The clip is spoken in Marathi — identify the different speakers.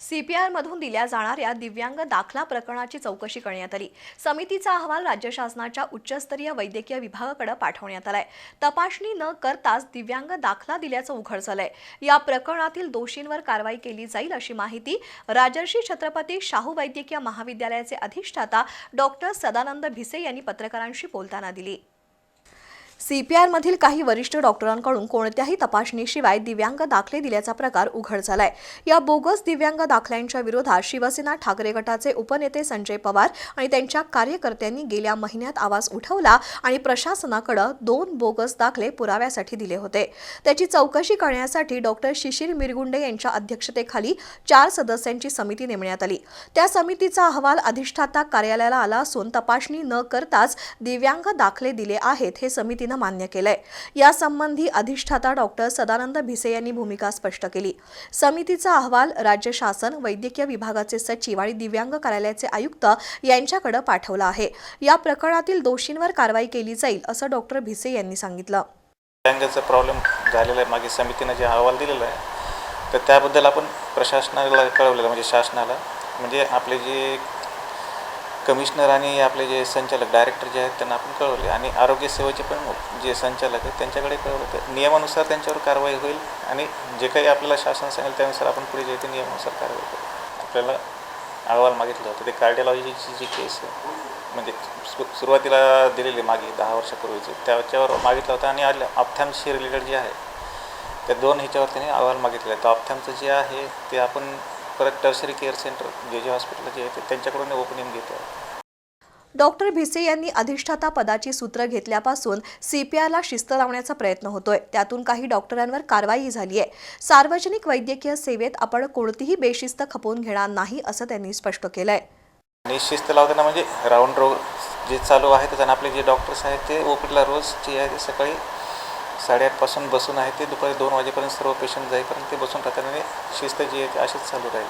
Speaker 1: सीपीआरमधून दिल्या जाणाऱ्या दिव्यांग दाखला प्रकरणाची चौकशी करण्यात आली. समितीचा अहवाल राज्य शासनाच्या उच्चस्तरीय वैद्यकीय विभागाकडे पाठवण्यात आलाय. तपासणी न करताच दिव्यांग दाखला दिल्याचं उघड झालंय. या प्रकरणातील दोषींवर कारवाई केली जाईल अशी माहिती राजर्षी छत्रपती शाहू वैद्यकीय महाविद्यालयाचे अधिष्ठाता डॉक्टर सदानंद भिसे यांनी पत्रकारांशी बोलताना दिली. सीपीआरमधील काही वरिष्ठ डॉक्टरांकडून कोणत्याही तपासणीशिवाय दिव्यांग दाखले दिल्याचा प्रकार उघड झालाय. या बोगस दिव्यांग दाखल्यांच्या विरोधात शिवसेना ठाकरे गटाचे उपनेते संजय पवार आणि त्यांच्या कार्यकर्त्यांनी गेल्या महिन्यात आवाज उठवला आणि प्रशासनाकडे दोन बोगस दाखले पुराव्यासाठी दिले होते. त्याची चौकशी करण्यासाठी डॉक्टर शिशिर मिरगुंडे यांच्या अध्यक्षतेखाली चार सदस्यांची समिती नेमण्यात आली. त्या समितीचा अहवाल अधिष्ठाता कार्यालयाला आला असून तपासणी न करताच दिव्यांग दाखले दिले आहेत हे समिती समितीनं मान्य केलंय. यासंबंधी अधिष्ठाता डॉक्टर सदानंद भिसे यांनी भूमिका स्पष्ट केली. समितीचा अहवाल राज्य शासन वैद्यकीय विभागाचे सचिव आणि दिव्यांग कार्यालयाचे आयुक्त यांच्याकडे पाठवला आहे. या प्रकरणातील दोषींवर कारवाई केली जाईल असं डॉक्टर भिसे यांनी सांगितलं.
Speaker 2: दिव्यांगाचा प्रॉब्लेम झालेला आहे. मागे समितीनं जे अहवाल दिलेला आहे तर त्याबद्दल आपण प्रशासनाला कळवलेलं म्हणजे शासनाला. म्हणजे आपले जे कमिशनर आणि आपले जे संचालक डायरेक्टर जे आहेत त्यांना आपण कळवले. आणि आरोग्य सेवेचे पण जे संचालक आहेत त्यांच्याकडे कळवलं तर नियमानुसार त्यांच्यावर कारवाई होईल आणि जे काही आपल्याला शासन सांगेल त्यानुसार आपण पुढे जे ते नियमानुसार कारवाई करू. आपल्याला अहवाल मागितलं होतं. ते कार्डिओलॉजीची जी केस आहे म्हणजे सु सुरुवातीला दिलेली मागे दहा वर्षापूर्वीची त्याच्यावर मागितलं होतं आणि आल्या. ऑप्थॅमशी रिलेटेड जे आहे त्या दोन ह्याच्यावर त्यांनी अहवाल मागितले आहे. तर ऑप्थॅमचं जे आहे ते आपण परत टर्सरी केअर सेंटर जे जे हॉस्पिटल जे आहे ते त्यांच्याकडून ओपनिंग घेतो. आहे
Speaker 1: डॉक्टर भिसे यांनी अधिष्ठाता पदाची सूत्र घेतल्यापासून सीपीआरला शिस्त लावण्याचा प्रयत्न होतोय. त्यातून काही डॉक्टरांवर कारवाई झाली आहे सार्वजनिक वैद्यकीय सेवेत आपण कोणतीही बेशिस्त खपवून घेणार नाही असं त्यांनी स्पष्ट केलंय.
Speaker 2: आणि शिस्त लावताना म्हणजे राऊंड रोग जे चालू आहे त्याच्यानं आपले जे डॉक्टर्स आहेत ते ओपीडीला रोज जे आहे ते सकाळी साडेआठपासून बसून आहे ते दुपारी दोन वाजेपर्यंत सर्व पेशंट जाईपर्यंत ते बसून राहतात आणि शिस्त जी आहे ती अशीच चालू राहील.